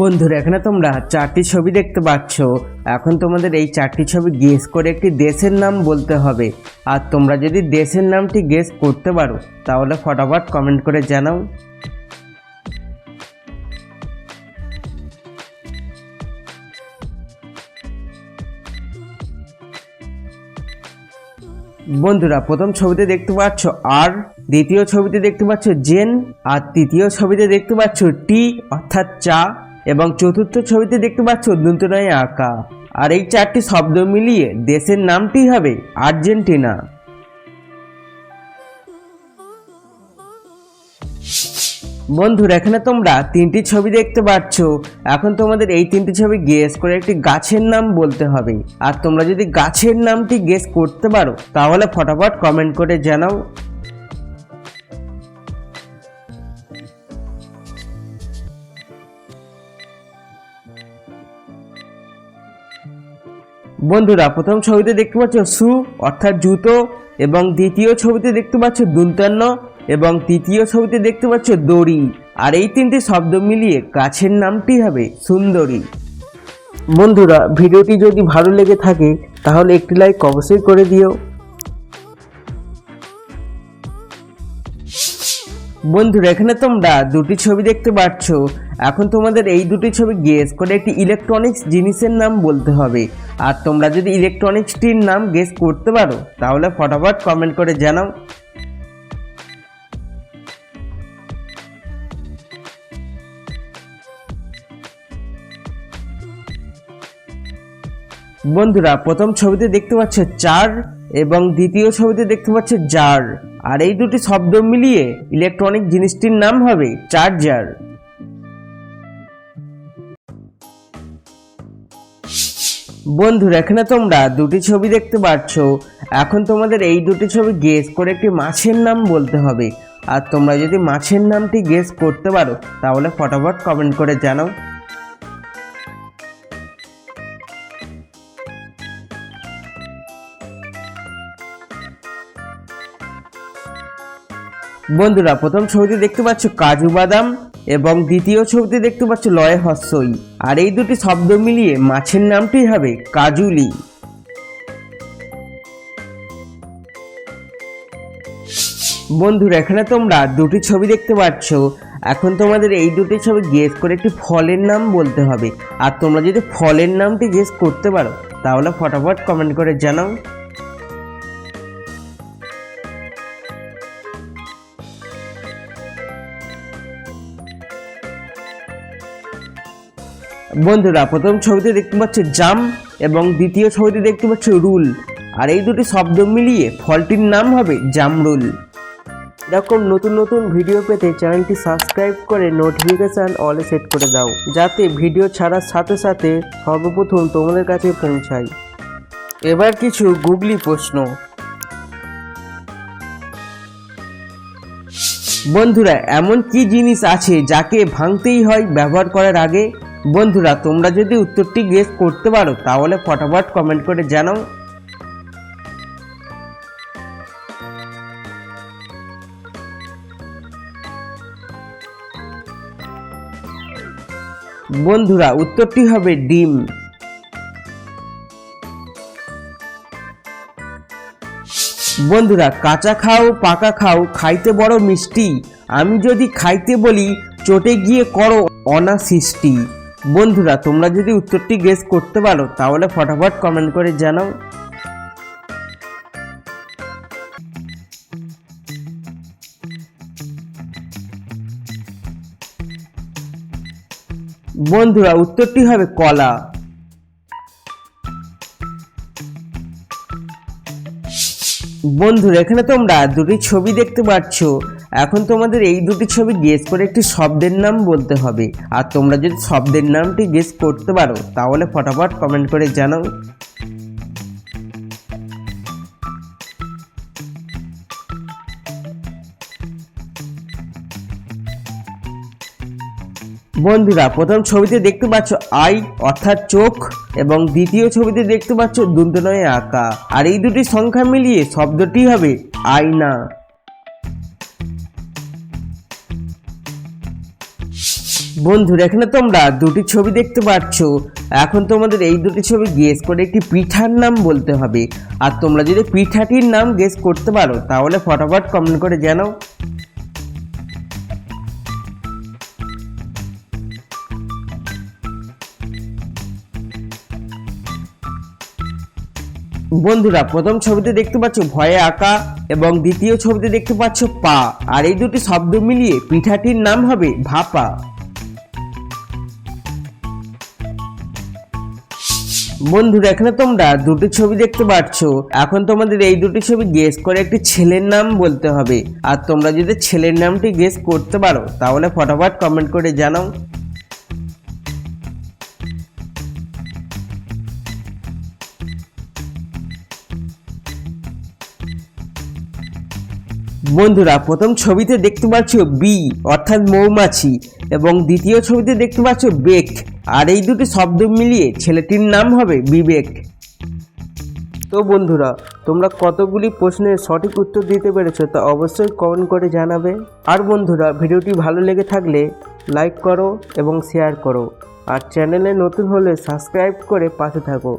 বন্ধুরা, এখানে তোমরা চারটি ছবি দেখতে পাচ্ছ। এখন তোমাদের এই চারটি ছবি গেস করে একটি দেশের নাম বলতে হবে। আর তোমরা যদি দেশের নামটি গেস করতে পারো, তাহলে ফটাফট কমেন্ট করে জানাও। বন্ধুরা, প্রথম ছবিতে দেখতে পাচ্ছ আর দ্বিতীয় ছবিতে দেখতে পাচ্ছ জেন আর তৃতীয় ছবিতে দেখতে পাচ্ছ টি অর্থাৎ চা। এবং চতুর্থ ছবিতে দেখতে পাচ্ছ দুন্তনায় আঁকা। আর এই চারটি শব্দ মিলিয়ে দেশের নামটি হবে আর্জেন্টিনা। বন্ধুরা, এখানে তোমরা তিনটি ছবি দেখতে পাচ্ছ। এখন তোমাদের এই তিনটি ছবি গেস করে একটি গাছের নাম বলতে হবে। আর তোমরা যদি গাছের নামটি গেস করতে পারো, তাহলে ফটাফট কমেন্ট করে জানাও। বন্ধুরা, প্রথম ছবিতে দেখতে পাচ্ছ সু, অর্থাৎ জুতো, এবং দ্বিতীয় ছবিতে দেখতে পাচ্ছ দুন্তান্ন এবং তৃতীয় ছবিতে দেখতে পাচ্ছ দড়ি। আর এই তিনটি শব্দ মিলিয়ে গাছের নামটি হবে সুন্দরী। বন্ধুরা, ভিডিওটি যদি ভালো লেগে থাকে, তাহলে একটি লাইক অবশ্যই করে দিও। বন্ধুরা, এখানে তোমরা দুটি ছবি দেখতে পাচ্ছ। এখন তোমাদের এই দুটি ছবি গেস করে একটি ইলেকট্রনিক্স জিনিসের নাম বলতে হবে। আর তোমরা যদি ইলেকট্রনিক্সটির নাম গেস করতে পারো, তাহলে ফটাফট কমেন্ট করে জানাও। বন্ধুরা, প্রথম ছবিতে দেখতে পাচ্ছ চার এবং দ্বিতীয় ছবিতে দেখতে পাচ্ছ জার। আর এই দুটি শব্দ মিলিয়ে ইলেকট্রনিক জিনিসটির নাম হবে চার্জার। বন্ধুরা, এখানে তোমরা দুটি ছবি দেখতে পাচ্ছ এখন তোমাদের এই দুটি ছবি গেস করে একটি মাছের নাম বলতে হবে। আর তোমরা যদি মাছের নামটি গেস করতে পারো, তাহলে ফটাফট কমেন্ট করে জানাও। বন্ধুরা, প্রথম ছবিতে দেখতে পাচ্ছ কাজু বাদাম এবং দ্বিতীয় ছবিতে দেখতে পাচ্ছ লয়ে হস্যই। আর এই দুটি শব্দ মিলিয়ে মাছের নামটি হবে কাজুলি। বন্ধুরা, এখানে তোমরা দুটি ছবি দেখতে পাচ্ছ। এখন তোমাদের এই দুটি ছবি গেস করে একটি ফলের নাম বলতে হবে। আর তোমরা যদি ফলের নামটি গেস করতে পারো, তাহলে ফটাফট কমেন্ট করে জানাও। বন্ধুরা, প্রথম ছবিতে দেখতে পাচ্ছ জাম এবং দ্বিতীয় ছবিতে দেখতে পাচ্ছ রুল। আর এই দুটি শব্দ মিলিয়ে ফলটির নাম হবে জামরুল। এরকম নতুন নতুন ভিডিও পেতে চ্যানেলটি সাবস্ক্রাইব করে নোটিফিকেশান অলে সেট করে দাও, যাতে ভিডিও ছাড়ার সাথে সাথে সর্বপ্রথম তোমাদের কাছে পৌঁছায়। এবার কিছু গুগলি প্রশ্ন। বন্ধুরা, এমন কি জিনিস আছে যাকে ভাঙতেই হয় ব্যবহার করার আগে? বন্ধুরা, তোমরা যদি উত্তরটি গেস করতে পারো, তাহলে ফটাফট কমেন্ট করে জানাও। বন্ধুরা, উত্তরটি হবে ডিম। বন্ধুরা, কাঁচা খাও, পাকা খাও, খাইতে বড় মিষ্টি। আমি যদি খাইতে বলি, চটে গিয়ে করো অনাসৃষ্টি। বন্ধুরা, তোমরা যদি উত্তরটি গেস করতে পারো, তাহলে ফটাফট কমেন্ট করে জানাও। বন্ধুরা, উত্তরটি হবে কলা। বন্ধুরা, এখানে তোমরা দুটি ছবি দেখতে পাচ্ছ। এখন তোমাদের এই দুটি ছবি গেস করে একটি শব্দের নাম বলতে হবে। আর তোমরা যদি শব্দের নামটি গেস করতে পারো, তাহলে ফটাফট কমেন্ট করে জানাও। বন্ধুরা, প্রথম ছবিতে দেখতে পাচ্ছ আই, অর্থাৎ চোখ, এবং দ্বিতীয় ছবিতে দেখতে পাচ্ছ দুন্দনয় আঁকা। আর এই দুটি সংখ্যা মিলিয়ে শব্দটি হবে আয়না। বন্ধুরা, এখানে তোমরা দুটি ছবি দেখতে পাচ্ছ। এখন তোমাদের এই দুটি ছবি গেস করে একটি পিঠার নাম বলতে হবে। আর তোমরা যদি পিঠাটির নাম গেস করতে পারো, তাহলে ফটাফট কমেন্ট করে জানাও। বন্ধুরা, প্রথম ছবিতে দেখতে পাচ্ছ ভয়ে আঁকা এবং দ্বিতীয় ছবিতে দেখতে পাচ্ছ পা। আর এই দুটি শব্দ মিলিয়ে পিঠাটির নাম হবে ভাপা। বন্ধুরা, এখানে তোমরা দুটি ছবি দেখতে পাচ্ছ এখন তোমাদের এই দুটি ছবি গেস করে একটি ছেলের নাম বলতে হবে। আর তোমরা যদি ছেলের নামটি গেস করতে পারো, তাহলে ফটাফট কমেন্ট করে জানাও। বন্ধুরা, প্রথম ছবিতে দেখতে পাচ্ছ বি, অর্থাৎ মৌমাছি, এবং দ্বিতীয় ছবিতে দেখতে পাচ্ছ বেক, আর এই দুটি শব্দ মিলিয়ে ছেলেটির নাম হবে বিবেক। তো বন্ধুরা, তোমরা কতগুলি প্রশ্নের সঠিক উত্তর দিতে পেরেছ তা অবশ্যই কমেন্ট করে জানাবে। আর বন্ধুরা, ভিডিওটি ভালো লেগে থাকলে লাইক করো এবং শেয়ার করো। আর চ্যানেলে নতুন হলে সাবস্ক্রাইব করে পাশে থাকো।